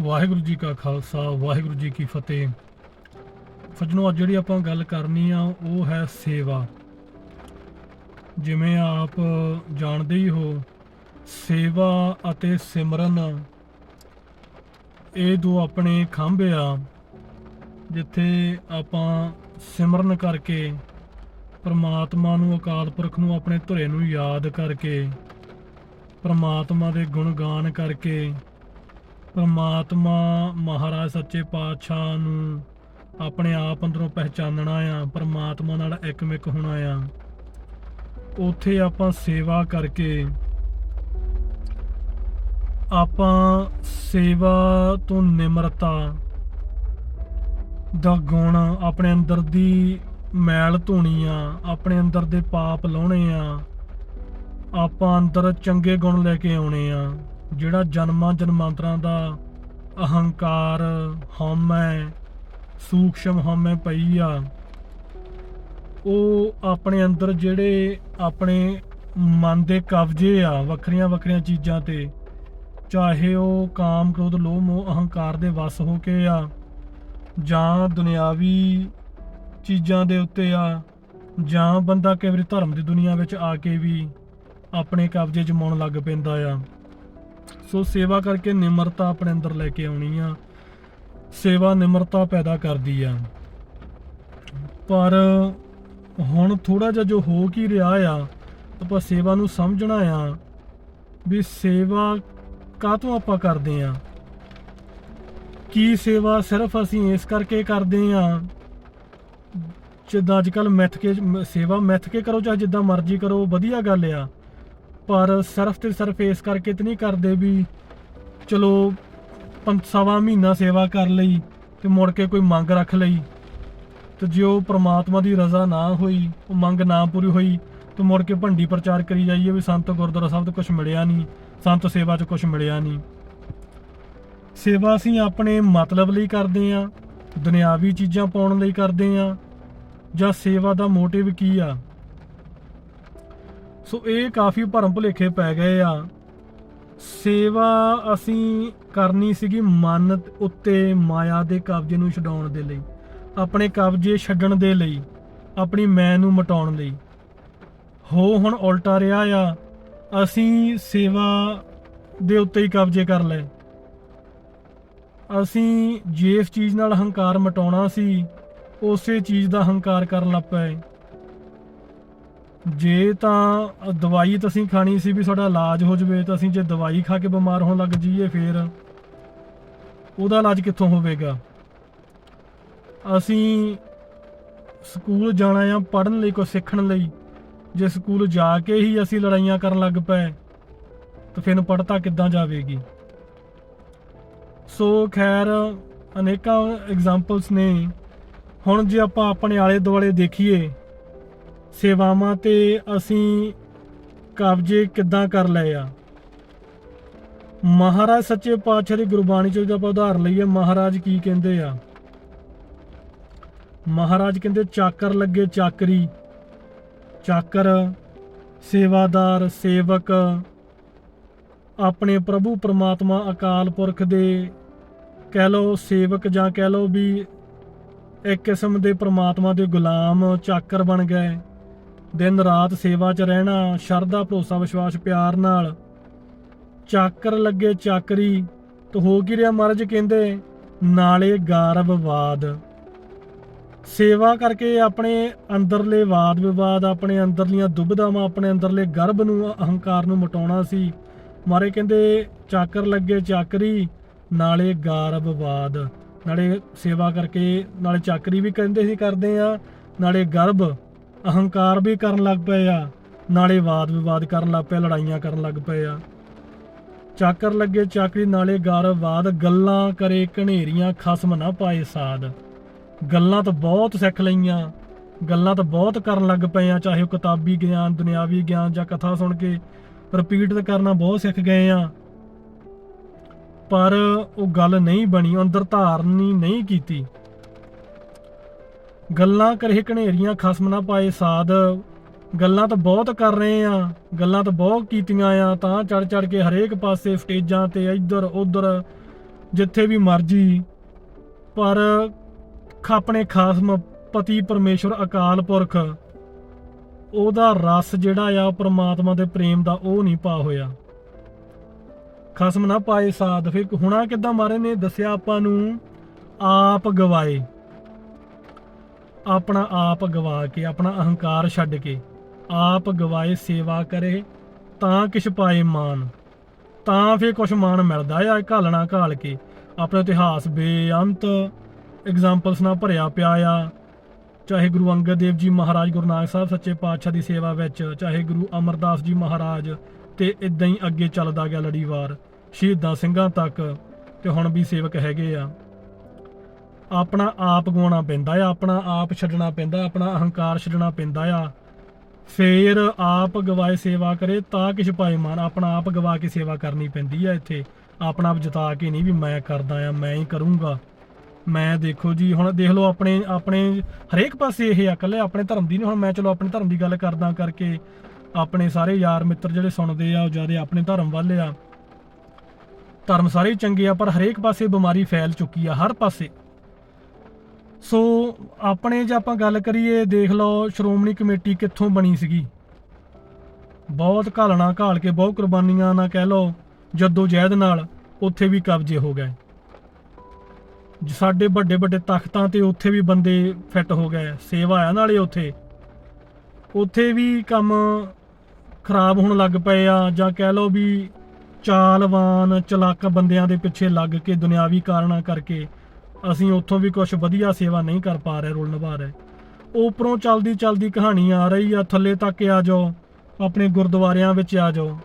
ਵਾਹਿਗੁਰੂ ਜੀ ਕਾ ਖਾਲਸਾ, ਵਾਹਿਗੁਰੂ ਜੀ ਕੀ ਫਤਿਹ। ਸੱਜਣੋ, ਅੱਜ ਜਿਹੜੀ ਆਪਾਂ ਗੱਲ ਕਰਨੀ ਆ, ਉਹ ਹੈ ਸੇਵਾ। ਜਿਵੇਂ ਆਪ ਜਾਣਦੇ ਹੀ ਹੋ, ਸੇਵਾ ਅਤੇ ਸਿਮਰਨ, ਇਹ ਦੋ ਆਪਣੇ ਖੰਭੇ ਆ, ਜਿੱਥੇ ਆਪਾਂ ਸਿਮਰਨ ਕਰਕੇ, ਪਰਮਾਤਮਾ ਨੂੰ, ਅਕਾਲ ਪੁਰਖ ਨੂੰ, ਆਪਣੇ ਧੁਰੇ ਨੂੰ ਯਾਦ ਕਰਕੇ, ਪਰਮਾਤਮਾ ਦੇ ਗੁਣ ਗਾਨ ਕਰਕੇ ਪਰਮਾਤਮਾ ਮਹਾਰਾਜ ਸੱਚੇ ਪਾਤਸ਼ਾਹ ਨੂੰ ਆਪਣੇ ਆਪ ਅੰਦਰੋਂ ਪਹਿਚਾਨਣਾ ਆ, ਪਰਮਾਤਮਾ ਨਾਲ ਇੱਕਮਿਕ ਹੋਣਾ ਆ। ਉੱਥੇ ਆਪਾਂ ਸੇਵਾ ਕਰਕੇ, ਆਪਾਂ ਸੇਵਾ ਤੋਂ ਨਿਮਰਤਾ ਦਾ ਗੁਣ ਆਪਣੇ ਅੰਦਰ ਦੀ ਮੈਲ ਧੋਣੀ ਆ, ਆਪਣੇ ਅੰਦਰ ਦੇ ਪਾਪ ਲਾਉਣੇ ਆ, ਆਪਾਂ ਅੰਦਰ ਚੰਗੇ ਗੁਣ ਲੈ ਕੇ ਆਉਣੇ ਆ। ਜਿਹੜਾ ਜਨਮਾਂ ਜਨਮਾਂਤਰਾਂ ਦਾ ਅਹੰਕਾਰ ਹਉਮੈ, ਸੂਖਸ਼ਮ ਹਉਮੈ ਪਈ ਆ, ਉਹ ਆਪਣੇ ਅੰਦਰ ਜਿਹੜੇ ਆਪਣੇ ਮਨ ਦੇ ਕਬਜ਼ੇ ਆ, ਵੱਖਰੀਆਂ ਵੱਖਰੀਆਂ ਚੀਜ਼ਾਂ ਤੇ, ਚਾਹੇ ਉਹ ਕਾਮ ਕ੍ਰੋਧ, ਲੋਭ, ਮੋਹ, ਅਹੰਕਾਰ ਦੇ ਵਸ ਹੋ ਕੇ ਆ, ਜਾਂ ਦੁਨਿਆਵੀ ਚੀਜ਼ਾਂ ਦੇ ਉੱਤੇ ਆ, ਜਾਂ ਬੰਦਾ ਕਈ ਵਾਰੀ ਧਰਮ ਦੀ ਦੁਨੀਆ ਵਿੱਚ ਆ ਕੇ ਵੀ ਆਪਣੇ ਕਬਜ਼ੇ ਜਮਾਉਣ ਲੱਗ ਪੈਂਦਾ ਆ। ਸੋ ਸੇਵਾ ਕਰਕੇ ਨਿਮਰਤਾ ਆਪਣੇ ਅੰਦਰ ਲੈ ਕੇ ਆਉਣੀ ਆ। ਸੇਵਾ ਨਿਮਰਤਾ ਪੈਦਾ ਕਰਦੀ ਆ। ਪਰ ਹੁਣ ਥੋੜਾ ਜਿਹਾ ਜੋ ਹੋ ਕੀ ਰਿਹਾ ਆ, ਆਪਾਂ ਸੇਵਾ ਨੂੰ ਸਮਝਣਾ ਆ ਵੀ ਸੇਵਾ ਕਾਹਤੋਂ ਆਪਾਂ ਕਰਦੇ ਆ? ਕੀ ਸੇਵਾ ਸਿਰਫ ਅਸੀਂ ਇਸ ਕਰਕੇ ਕਰਦੇ ਆ ਜਿੱਦਾਂ ਅੱਜ ਕੱਲ ਮਿੱਥ ਕੇ, ਸੇਵਾ ਮੈਥ ਕੇ ਕਰੋ ਚਾਹੇ ਜਿੱਦਾਂ ਮਰਜ਼ੀ ਕਰੋ, ਵਧੀਆ ਗੱਲ ਆ। ਪਰ ਸਿਰਫ ਤੇ ਸਿਰਫ ਇਸ ਕਰਕੇ ਤੇ ਨਹੀਂ ਕਰਦੇ ਵੀ ਚਲੋ ਪੰਜ ਸਵਾ ਮਹੀਨਾ ਸੇਵਾ ਕਰ ਲਈ ਤੇ ਮੁੜ ਕੇ ਕੋਈ ਮੰਗ ਰੱਖ ਲਈ। ਤੇ ਜੇ ਉਹ ਪ੍ਰਮਾਤਮਾ ਦੀ ਰਜ਼ਾ ਨਾ ਹੋਈ, ਉਹ ਮੰਗ ਨਾ ਪੂਰੀ ਹੋਈ, ਤੇ ਮੁੜ ਕੇ ਭੰਡੀ ਪ੍ਰਚਾਰ ਕਰੀ ਜਾਈਏ ਵੀ ਸੰਤ ਗੁਰਦੁਆਰਾ ਸਾਹਿਬ ਤੋਂ ਕੁਝ ਮਿਲਿਆ ਨਹੀਂ, ਸੰਤ ਸੇਵਾ 'ਚ ਕੁਝ ਮਿਲਿਆ ਨਹੀਂ। ਸੇਵਾ ਅਸੀਂ ਆਪਣੇ ਮਤਲਬ ਲਈ ਕਰਦੇ ਆ ਦੁਨਿਆਵੀ ਚੀਜ਼ਾਂ ਪਾਉਣ ਲਈ ਕਰਦੇ ਆ ਜਾਂ ਸੇਵਾ ਦਾ ਮੋਟਿਵ ਕੀ ਆ? ਸੋ ਇਹ ਕਾਫੀ ਭਰਮ ਭੁਲੇਖੇ ਪੈ ਗਏ ਆ। ਸੇਵਾ ਅਸੀਂ ਕਰਨੀ ਸੀਗੀ ਮਨ ਉੱਤੇ ਮਾਇਆ ਦੇ ਕਬਜ਼ੇ ਨੂੰ ਛਡਾਉਣ ਦੇ ਲਈ, ਆਪਣੇ ਕਬਜ਼ੇ ਛੱਡਣ ਦੇ ਲਈ, ਆਪਣੀ ਮੈਂ ਨੂੰ ਮਟਾਉਣ ਲਈ। ਹੋ ਹੁਣ ਉਲਟਾ ਰਿਹਾ ਆ, ਅਸੀਂ ਸੇਵਾ ਦੇ ਉੱਤੇ ਹੀ ਕਬਜ਼ੇ ਕਰ ਲਏ। ਅਸੀਂ ਜਿਸ ਚੀਜ਼ ਨਾਲ ਹੰਕਾਰ ਮਟਾਉਣਾ ਸੀ, ਉਸੇ ਚੀਜ਼ ਦਾ ਹੰਕਾਰ ਕਰਨ ਲੱਗ ਪਏ। ਜੇ ਤਾਂ ਦਵਾਈ ਤਾਂ ਅਸੀਂ ਖਾਣੀ ਸੀ ਵੀ ਸਾਡਾ ਇਲਾਜ ਹੋ ਜਵੇ, ਤਾਂ ਅਸੀਂ ਜੇ ਦਵਾਈ ਖਾ ਕੇ ਬਿਮਾਰ ਹੋਣ ਲੱਗ ਜਾਈਏ ਫੇਰ, ਉਹਦਾ ਇਲਾਜ ਕਿੱਥੋਂ ਹੋਵੇਗਾ? ਅਸੀਂ ਸਕੂਲ ਜਾਣਾ ਆ ਪੜ੍ਹਨ ਲਈ ਕੁਝ ਸਿੱਖਣ ਲਈ। ਜੇ ਸਕੂਲ ਜਾ ਕੇ ਹੀ ਅਸੀਂ ਲੜਾਈਆਂ ਕਰਨ ਲੱਗ ਪਏ, ਤਾਂ ਫਿਰ ਪੜ੍ਹਤਾ ਕਿੱਦਾਂ ਜਾਵੇਗੀ? ਸੋ ਖੈਰ, ਅਨੇਕਾਂ ਐਗਜ਼ਾਮਪਲਸ ਨੇ। ਹੁਣ ਜੇ ਆਪਾਂ ਆਪਣੇ ਆਲੇ ਦੁਆਲੇ ਦੇਖੀਏ ਸੇਵਾਵਾਂ ਤੇ ਅਸੀਂ ਕਬਜ਼ੇ ਕਿੱਦਾਂ ਕਰ ਲਏ ਆ? ਮਹਾਰਾਜ ਸੱਚੇ ਪਾਤਸ਼ਾਹ ਦੀ ਗੁਰਬਾਣੀ ਚੋਂ ਜੇ ਆਪਾਂ ਉਦਾਹਰਨ ਲਈਏ, ਮਹਾਰਾਜ ਕੀ ਕਹਿੰਦੇ ਆ? ਮਹਾਰਾਜ ਕਹਿੰਦੇ, ਚਾਕਰ ਲੱਗੇ ਚਾਕਰੀ, ਚਾਕਰ ਸੇਵਾਦਾਰ, ਸੇਵਕ, ਆਪਣੇ ਪ੍ਰਭੂ ਪਰਮਾਤਮਾ ਅਕਾਲ ਪੁਰਖ ਦੇ ਕਹਿ ਲਓ ਸੇਵਕ ਜਾਂ ਕਹਿ ਲਓ ਵੀ ਇੱਕ ਕਿਸਮ ਦੇ ਪਰਮਾਤਮਾ ਦੇ ਗੁਲਾਮ ਚਾਕਰ ਬਣ ਗਏ। ਦਿਨ ਰਾਤ ਸੇਵਾ 'ਚ ਰਹਿਣਾ, ਸ਼ਰਧਾ, ਭਰੋਸਾ, ਵਿਸ਼ਵਾਸ, ਪਿਆਰ ਨਾਲ। ਚਾਕਰ ਲੱਗੇ ਚਾਕਰੀ, ਤੇ ਹੋ ਕੀ ਰਿਹਾ ਮਹਾਰਾਜ ਕਹਿੰਦੇ, ਨਾਲੇ ਗਾਰਵਵਾਦ। ਸੇਵਾ ਕਰਕੇ ਆਪਣੇ ਅੰਦਰਲੇ ਵਾਦ ਵਿਵਾਦ, ਆਪਣੇ ਅੰਦਰਲੀਆਂ ਦੁਬਿਧਾਵਾਂ, ਆਪਣੇ ਅੰਦਰਲੇ ਗਰਭ ਨੂੰ, ਅਹੰਕਾਰ ਨੂੰ ਮਟਾਉਣਾ ਸੀ। ਮਾਰੇ ਕਹਿੰਦੇ, ਚਾਕਰ ਲੱਗੇ ਚਾਕਰੀ, ਨਾਲੇ ਗਾਰਵਵਾਦ। ਨਾਲੇ ਸੇਵਾ ਕਰਕੇ, ਨਾਲੇ ਚਾਕਰੀ ਵੀ ਕਹਿੰਦੇ ਸੀ ਕਰਦੇ ਆ, ਨਾਲੇ ਗਰਭ। ਅਹੰਕਾਰ ਵੀ ਕਰਨ ਲੱਗ ਪਏ ਆ, ਨਾਲੇ ਵਾਦ ਵਿਵਾਦ ਕਰਨ ਲੱਗ ਪਏ, ਲੜਾਈਆਂ ਕਰਨ ਲੱਗ ਪਏ ਆ। ਚਾਕਰ ਲੱਗੇ ਚਾਕਰੀ ਨਾਲੇ ਗਾਰਵਵਾਦ ਗੱਲਾਂ ਕਰੇ ਘਨੇਰੀਆਂ, ਖਸਮ ਨਾ ਪਾਏ ਸਾਧ ਗੱਲਾਂ ਤਾਂ ਬਹੁਤ ਸਿੱਖ ਲਈਆਂ, ਗੱਲਾਂ ਤਾਂ ਬਹੁਤ ਕਰਨ ਲੱਗ ਪਏ ਆ, ਚਾਹੇ ਉਹ ਕਿਤਾਬੀ ਗਿਆਨ, ਦੁਨਿਆਵੀ ਗਿਆਨ ਜਾਂ ਕਥਾ ਸੁਣ ਕੇ ਰਿਪੀਟ ਕਰਨਾ ਬਹੁਤ ਸਿੱਖ ਗਏ ਆ। ਪਰ ਉਹ ਗੱਲ ਨਹੀਂ ਬਣੀ, ਅੰਦਰ ਧਾਰਨੀ ਨਹੀਂ ਕੀਤੀ। ਗੱਲਾਂ ਕਰੇ ਘਨੇਰੀਆਂ ਖਸਮ ਨਾ ਪਾਏ ਸਾਧ। ਗੱਲਾਂ ਤਾਂ ਬਹੁਤ ਕਰ ਰਹੇ ਆ, ਗੱਲਾਂ ਤਾਂ ਬਹੁਤ ਕੀਤੀਆਂ ਆ, ਤਾਂ ਚੜ ਚੜ ਕੇ ਹਰੇਕ ਪਾਸੇ ਸਟੇਜਾਂ ਤੇ ਇੱਧਰ ਉੱਧਰ, ਜਿੱਥੇ ਵੀ ਮਰਜ਼ੀ। ਪਰ ਆਪਣੇ ਖਾਸਮ ਪਤੀ ਪਰਮੇਸ਼ਵਰ ਅਕਾਲ ਪੁਰਖ, ਉਹਦਾ ਰਸ ਜਿਹੜਾ ਆ ਪ੍ਰਮਾਤਮਾ ਦੇ ਪ੍ਰੇਮ ਦਾ ਉਹ ਨਹੀਂ ਪਾ ਹੋਇਆ। ਖਸਮ ਨਾ ਪਾਏ ਸਾਧ। ਫਿਰ ਹੁਣਾ ਕਿੱਦਾਂ ਮਾਰੇ ਨੇ? ਦੱਸਿਆ ਆਪਾਂ ਨੂੰ, ਆਪ ਗਵਾਏ। ਆਪਣਾ ਆਪ ਗਵਾ ਕੇ, ਆਪਣਾ ਅਹੰਕਾਰ ਛੱਡ ਕੇ, ਆਪ ਗਵਾਏ ਸੇਵਾ ਕਰੇ, ਤਾਂ ਕਿਛ ਪਾਏ ਮਾਨ। ਤਾਂ ਫੇਰ ਕੁਛ ਮਾਨ ਮਿਲਦਾ ਆ ਘਾਲਣਾ ਘਾਲ ਕੇ। ਆਪਣਾ ਇਤਿਹਾਸ ਬੇਅੰਤ ਐਗਜ਼ਾਮਪਲਸ ਨਾਲ ਭਰਿਆ ਪਿਆ ਆ। ਚਾਹੇ ਗੁਰੂ ਅੰਗਦ ਦੇਵ ਜੀ ਮਹਾਰਾਜ, ਗੁਰੂ ਨਾਨਕ ਸਾਹਿਬ ਸੱਚੇ ਪਾਤਸ਼ਾਹ ਦੀ ਸੇਵਾ ਵਿੱਚ, ਚਾਹੇ ਗੁਰੂ ਅਮਰਦਾਸ ਜੀ ਮਹਾਰਾਜ, ਤੇ ਇਦਾਂ ਹੀ ਅੱਗੇ ਚੱਲਦਾ ਗਿਆ ਲੜੀਵਾਰ। ਸ਼ਹੀਦਾਂ ਸਿੰਘਾਂ ਤੱਕ, ਤੇ ਹੁਣ ਵੀ ਸੇਵਕ ਹੈਗੇ ਆ। ਆਪਣਾ ਆਪ ਗਵਾਉਣਾ ਪੈਂਦਾ ਆ, ਆਪਣਾ ਆਪ ਛੱਡਣਾ ਪੈਂਦਾ, ਆਪਣਾ ਅਹੰਕਾਰ ਛੱਡਣਾ ਪੈਂਦਾ ਆ। ਫੇਰ ਆਪ ਗਵਾਏ ਸੇਵਾ ਕਰੇ ਤਾਂ ਕਿਛ ਪਾਏ ਮਾਨ, ਆਪਣਾ ਆਪ ਗਵਾ ਕੇ ਸੇਵਾ ਕਰਨੀ ਪੈਂਦੀ ਆ ਇੱਥੇ। ਆਪਣਾ ਆਪ ਜਿਤਾ ਕੇ ਨਹੀਂ ਵੀ ਮੈਂ ਕਰਦਾ ਆ, ਮੈਂ ਹੀ ਕਰੂੰਗਾ। ਮੈਂ ਦੇਖੋ ਜੀ, ਹੁਣ ਦੇਖ ਲਓ ਆਪਣੇ ਆਪਣੇ ਹਰੇਕ ਪਾਸੇ ਇਹ ਆ ਇਕੱਲੇ ਆਪਣੇ ਧਰਮ ਦੀ ਨਹੀਂ। ਹੁਣ ਮੈਂ ਚਲੋ ਆਪਣੇ ਧਰਮ ਦੀ ਗੱਲ ਕਰਦਾ ਕਰਕੇ ਆਪਣੇ ਸਾਰੇ ਯਾਰ ਮਿੱਤਰ ਜਿਹੜੇ ਸੁਣਦੇ ਆ, ਉਹ ਜ਼ਿਆਦਾ ਆਪਣੇ ਧਰਮ ਵੱਲ ਆ। ਧਰਮ ਸਾਰੇ ਚੰਗੇ ਆ, ਪਰ ਹਰੇਕ ਪਾਸੇ ਬਿਮਾਰੀ ਫੈਲ ਚੁੱਕੀ ਆ, ਹਰ ਪਾਸੇ। ਸੋ ਆਪਣੇ ਜੇ ਆਪਾਂ ਗੱਲ ਕਰੀਏ, ਦੇਖ ਲਓ ਸ਼੍ਰੋਮਣੀ ਕਮੇਟੀ ਕਿੱਥੋਂ ਬਣੀ ਸੀਗੀ। ਬਹੁਤ ਘਾਲਣਾ ਘਾਲ ਕੇ, ਬਹੁਤ ਕੁਰਬਾਨੀਆਂ ਨਾਲ ਕਹਿ ਲਓ, ਜੱਦੋ ਜਹਿਦ ਨਾਲ ਉੱਥੇ ਵੀ ਕਬਜ਼ੇ ਹੋ ਗਏ। ਸਾਡੇ ਵੱਡੇ ਵੱਡੇ ਤਖਤਾਂ ਤੇ ਉੱਥੇ ਵੀ ਬੰਦੇ ਫਿੱਟ ਹੋ ਗਏ, ਸੇਵਾ ਆ ਨਾਲੇ ਉੱਥੇ। ਉੱਥੇ ਵੀ ਕੰਮ ਖਰਾਬ ਹੋਣ ਲੱਗ ਪਏ ਆ, ਜਾਂ ਕਹਿ ਲਓ ਵੀ ਚਾਲਵਾਨ ਚਲਾਕ ਬੰਦਿਆਂ ਦੇ ਪਿੱਛੇ ਲੱਗ ਕੇ ਦੁਨਿਆਵੀ ਕਾਰਨਾਂ ਕਰਕੇ ਅਸੀਂ ਉੱਥੋਂ ਵੀ ਕੁਝ ਵਧੀਆ ਸੇਵਾ ਨਹੀਂ ਕਰ ਪਾ ਰਹੇ ਰੋਲ ਨਿਭਾ ਰਹੇ। ਉਪਰੋਂ ਚਲਦੀ ਚਲਦੀ ਕਹਾਣੀ ਆ ਰਹੀ ਆ, ਥੱਲੇ ਤੱਕ ਆ ਜਾਓ, ਆਪਣੇ ਗੁਰਦੁਆਰਿਆਂ ਵਿੱਚ ਆ ਜਾਓ।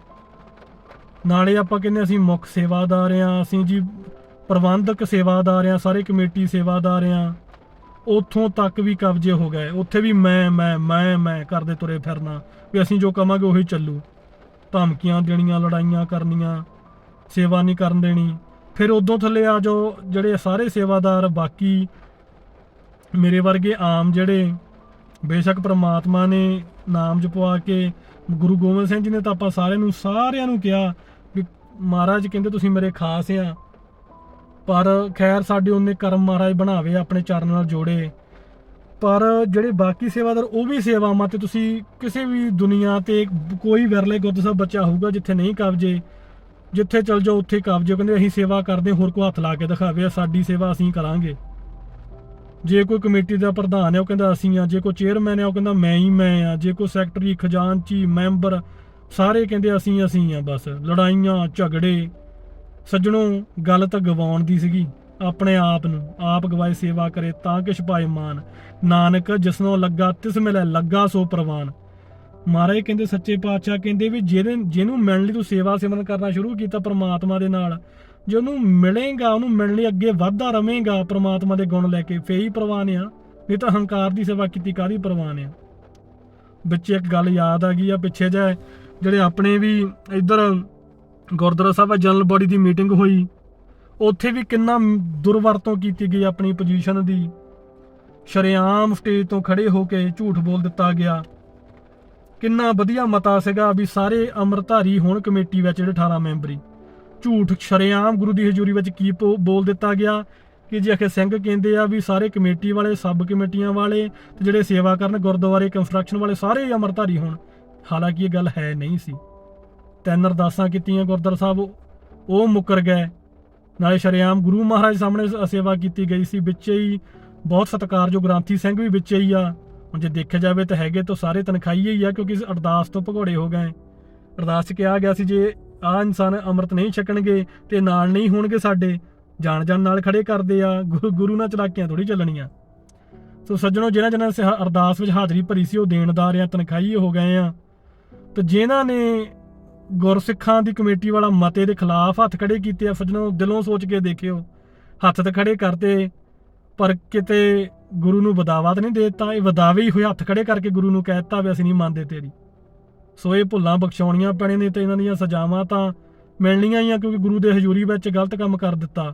ਨਾਲੇ ਆਪਾਂ ਕਹਿੰਦੇ ਅਸੀਂ ਮੁੱਖ ਸੇਵਾਦਾਰ ਆ ਅਸੀਂ ਜੀ ਪ੍ਰਬੰਧਕ ਸੇਵਾਦਾਰ ਆ ਸਾਰੇ ਕਮੇਟੀ ਸੇਵਾਦਾਰ ਆ ਉੱਥੋਂ ਤੱਕ ਵੀ ਕਬਜ਼ੇ ਹੋ ਗਏ। ਉੱਥੇ ਵੀ ਮੈਂ ਮੈਂ ਮੈਂ ਮੈਂ ਕਰਦੇ ਤੁਰੇ ਫਿਰਨਾ, ਵੀ ਅਸੀਂ ਜੋ ਕਵਾਂਗੇ ਉਹੀ ਚੱਲੂ। ਧਮਕੀਆਂ ਦੇਣੀਆਂ, ਲੜਾਈਆਂ ਕਰਨੀਆਂ, ਸੇਵਾ ਨਹੀਂ ਕਰਨ ਦੇਣੀ। ਫਿਰ ਉਦੋਂ ਥੱਲੇ ਆ ਜਾਓ ਜਿਹੜੇ ਸਾਰੇ ਸੇਵਾਦਾਰ, ਬਾਕੀ ਮੇਰੇ ਵਰਗੇ ਆਮ ਜਿਹੜੇ ਬੇਸ਼ੱਕ ਪ੍ਰਮਾਤਮਾ ਨੇ ਨਾਮ ਜਪਵਾ ਕੇ, ਗੁਰੂ ਗੋਬਿੰਦ ਸਿੰਘ ਜੀ ਨੇ ਤਾਂ ਆਪਾਂ ਸਾਰਿਆਂ ਨੂੰ ਸਾਰਿਆਂ ਨੂੰ ਕਿਹਾ ਵੀ ਮਹਾਰਾਜ ਕਹਿੰਦੇ ਤੁਸੀਂ ਮੇਰੇ ਖਾਸ ਆ। ਪਰ ਖੈਰ ਸਾਡੇ ਉਹਨੇ ਕਰਮ ਮਹਾਰਾਜ ਬਣਾਵੇ ਆਪਣੇ ਚਰਨ ਨਾਲ ਜੋੜੇ। ਪਰ ਜਿਹੜੇ ਬਾਕੀ ਸੇਵਾਦਾਰ, ਉਹ ਵੀ ਸੇਵਾਵਾਂ ਤੇ ਤੁਸੀਂ ਕਿਸੇ ਵੀ ਦੁਨੀਆ ਤੇ ਕੋਈ ਵਿਰਲੇ ਗੁਰਦ ਬੱਚਾ ਹੋਊਗਾ ਜਿੱਥੇ ਨਹੀਂ ਕਬਜੇ। ਜਿੱਥੇ ਚਲ ਜਾਓ, ਉੱਥੇ ਕਬਜੇ। ਕਹਿੰਦੇ ਅਸੀਂ ਸੇਵਾ ਕਰਦੇ ਹੋਰ ਕੋ ਹੱਥ ਲਾ ਕੇ ਦਿਖਾਵੇ ਸਾਡੀ ਸੇਵਾ ਅਸੀਂ ਕਰਾਂਗੇ। ਜੇ ਕੋਈ ਕਮੇਟੀ ਦਾ ਪ੍ਰਧਾਨ ਹੈ, ਉਹ ਕਹਿੰਦਾ ਅਸੀਂ ਆ ਜੇ ਕੋਈ ਚੇਅਰਮੈਨ ਹੈ, ਉਹ ਕਹਿੰਦਾ ਮੈਂ ਹੀ, ਮੈਂ ਆ ਜੇ ਕੋਈ ਸੈਕਟਰੀ ਖਜ਼ਾਨਚੀ ਮੈਂਬਰ, ਸਾਰੇ ਕਹਿੰਦੇ ਅਸੀਂ ਅਸੀਂ ਆ ਬਸ ਲੜਾਈਆਂ, ਝਗੜੇ, ਸੱਜਣੋਂ ਗੱਲ ਤਾਂ ਗਵਾਉਣ ਦੀ ਸੀਗੀ, ਆਪਣੇ ਆਪ ਨੂੰ। ਆਪ ਗਵਾਏ ਸੇਵਾ ਕਰੇ ਤਾਂ ਕਿ ਛਪਾਏ ਮਾਨ। ਨਾਨਕ, ਜਿਸਨੋਂ ਲੱਗਾ ਤਿਸ ਮਿਲੇ, ਲੱਗਾ ਸੋ ਪ੍ਰਵਾਨ। ਮਹਾਰਾਜ ਕਹਿੰਦੇ ਸੱਚੇ ਪਾਤਸ਼ਾਹ ਕਹਿੰਦੇ ਵੀ ਜਿਹਦੇ ਜਿਹਨੂੰ ਮਿਲਣ ਲਈ ਤੂੰ ਸੇਵਾ ਸਿਮਰਨ ਕਰਨਾ ਸ਼ੁਰੂ ਕੀਤਾ ਪ੍ਰਮਾਤਮਾ ਦੇ ਨਾਲ, ਜੇ ਉਹਨੂੰ ਮਿਲੇਗਾ, ਉਹਨੂੰ ਮਿਲਣ ਲਈ ਅੱਗੇ ਵਧਦਾ ਰਵੇਂਗਾ ਪ੍ਰਮਾਤਮਾ ਦੇ ਗੁਣ ਲੈ ਕੇ, ਫੇਰ ਹੀ ਪ੍ਰਵਾਨ ਆ, ਨਹੀਂ ਤਾਂ ਹੰਕਾਰ ਦੀ ਸੇਵਾ ਕੀਤੀ ਕਾਦੀ ਪ੍ਰਵਾਨ ਆ? ਵਿੱਚ ਇੱਕ ਗੱਲ ਯਾਦ ਆ ਗਈ ਆ ਪਿੱਛੇ ਜੇ ਜਿਹੜੇ ਆਪਣੇ ਵੀ ਇੱਧਰ ਗੁਰਦੁਆਰਾ ਸਾਹਿਬ ਜਨਰਲ ਬੋਡੀ ਦੀ ਮੀਟਿੰਗ ਹੋਈ, ਉੱਥੇ ਵੀ ਕਿੰਨਾ ਦੁਰਵਰਤੋਂ ਕੀਤੀ ਗਈ ਆਪਣੀ ਪੋਜੀਸ਼ਨ ਦੀ। ਸ਼ਰੇਆਮ ਸਟੇਜ ਤੋਂ ਖੜੇ ਹੋ ਕੇ ਝੂਠ ਬੋਲ ਦਿੱਤਾ ਗਿਆ। ਕਿੰਨਾ ਵਧੀਆ ਮਤਾ ਸੀਗਾ ਵੀ ਸਾਰੇ ਅੰਮ੍ਰਿਤਧਾਰੀ ਹੋਣ ਕਮੇਟੀ ਵਿੱਚ ਜਿਹੜੇ 18 ਮੈਂਬਰੀ ਝੂਠ ਸ਼ਰੇਆਮ ਗੁਰੂ ਦੀ ਹਜ਼ੂਰੀ ਵਿੱਚ ਕੀ ਪੋ- ਬੋਲ ਦਿੱਤਾ ਗਿਆ ਕਿ ਜੇ ਅਖੇ ਸਿੰਘ ਕਹਿੰਦੇ ਆ ਵੀ ਸਾਰੇ ਕਮੇਟੀ ਵਾਲੇ, ਸਬ ਕਮੇਟੀਆਂ ਵਾਲੇ ਤੇ ਜਿਹੜੇ ਸੇਵਾ ਕਰਨ ਗੁਰਦੁਆਰੇ ਕੰਸਟਰਕਸ਼ਨ ਵਾਲੇ ਸਾਰੇ ਹੀ ਅੰਮ੍ਰਿਤਧਾਰੀ ਹੋਣ, ਹਾਲਾਂਕਿ ਇਹ ਗੱਲ ਹੈ ਨਹੀਂ ਸੀ। ਤਿੰਨ ਅਰਦਾਸਾਂ ਕੀਤੀਆਂ ਗੁਰਦੁਆਰਾ ਸਾਹਿਬ, ਉਹ ਮੁੱਕਰ ਗਏ। ਨਾਲੇ ਸ਼ਰੇਆਮ ਗੁਰੂ ਮਹਾਰਾਜ ਸਾਹਮਣੇ ਸੇਵਾ ਕੀਤੀ ਗਈ ਸੀ, ਵਿੱਚੇ ਹੀ ਬਹੁਤ ਸਤਿਕਾਰਯੋਗ ਗ੍ਰਾਂਥੀ ਸਿੰਘ ਵੀ ਵਿੱਚੇ ਹੀ ਆ। ਹੁਣ ਜੇ ਦੇਖਿਆ ਜਾਵੇ ਤਾਂ ਹੈਗੇ ਤਾਂ ਸਾਰੇ ਤਨਖਾਹੀਏ ਹੀ ਆ ਕਿਉਂਕਿ ਅਰਦਾਸ ਤੋਂ ਭਗੌੜੇ ਹੋ ਗਏ। ਅਰਦਾਸ 'ਚ ਕਿਹਾ ਗਿਆ ਸੀ ਜੇ ਆ ਇਨਸਾਨ ਅੰਮ੍ਰਿਤ ਨਹੀਂ ਛਕਣਗੇ ਤੇ ਨਾਲ ਨਹੀਂ ਹੋਣਗੇ ਸਾਡੇ ਜਾਣ ਜਾਣ ਨਾਲ ਖੜੇ ਕਰਦੇ ਆ ਗੁਰੂ- ਗੁਰੂ ਨਾਲ ਚਲਾਕੀਆਂ ਥੋੜੀ ਚੱਲਣੀਆਂ। ਸੋ ਸੱਜਣੋ ਜਿਹਨਾਂ ਜਿਹਨਾਂ ਸ- ਅਰਦਾਸ ਵਿੱਚ ਹਾਜ਼ਰੀ ਭਰੀ ਸੀ, ਉਹ ਦੇਣਦਾਰ ਆ ਤਨਖਾਹੀਏ ਹੋ ਗਏ ਆ। ਤੇ ਜਿਨ੍ਹਾਂ ਨੇ ਗੁਰਸਿੱਖਾਂ ਦੀ ਕਮੇਟੀ ਵਾਲਾ ਮਤੇ ਦੇ ਖਿਲਾਫ ਹੱਥ ਖੜੇ ਕੀਤੇ ਆ, ਸੱਜਣੋ, ਦਿਲੋਂ ਸੋਚ ਕੇ ਦੇਖਿਓ, ਹੱਥ ਤੇ ਖੜੇ ਕਰਦੇ ਪਰ ਕਿਤੇ ਗੁਰੂ ਨੂੰ ਬਦਾਵਾ ਤਾਂ ਨਹੀਂ ਦੇ ਦਿੱਤਾ, ਇਹ ਬਦਾਵੇ ਹੀ ਹੋਏ, ਹੱਥ ਖੜੇ ਕਰਕੇ ਗੁਰੂ ਨੂੰ ਕਹਿ ਦਿੱਤਾ ਵੀ ਅਸੀਂ ਨਹੀਂ ਮੰਨਦੇ ਤੇਰੀ। ਸੋ ਇਹ ਭੁੱਲਾਂ ਬਖਸ਼ਾਉਣੀਆਂ ਪੈਣੇ ਨੇ ਤੇ ਇਹਨਾਂ ਦੀਆਂ ਸਜ਼ਾਵਾਂ ਤਾਂ ਮਿਲਣੀਆਂ ਹੀ ਆ, ਕਿਉਂਕਿ ਗੁਰੂ ਦੇ ਹਜ਼ੂਰੀ ਵਿੱਚ ਗਲਤ ਕੰਮ ਕਰ ਦਿੱਤਾ।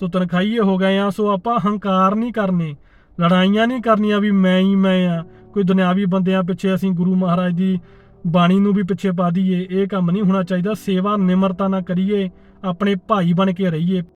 ਸੋ ਤਨਖਾਹੀਏ ਹੋ ਗਏ ਆ, ਸੋ ਆਪਾਂ ਹੰਕਾਰ ਨਹੀਂ ਕਰਨੇ, ਲੜਾਈਆਂ ਨਹੀਂ ਕਰਨੀਆਂ ਵੀ ਮੈਂ ਹੀ ਮੈਂ ਆ, ਕੋਈ ਦੁਨਿਆਵੀ ਬੰਦਿਆਂ ਪਿੱਛੇ ਅਸੀਂ ਗੁਰੂ ਮਹਾਰਾਜ ਦੀ ਬਾਣੀ ਨੂੰ ਵੀ ਪਿੱਛੇ ਪਾ ਦਈਏ, ਇਹ ਕੰਮ ਨਹੀਂ ਹੋਣਾ ਚਾਹੀਦਾ, ਸੇਵਾ ਨਿਮਰਤਾ ਨਾਲ ਕਰੀਏ, ਆਪਣੇ ਭਾਈ ਬਣ ਕੇ ਰਹੀਏ।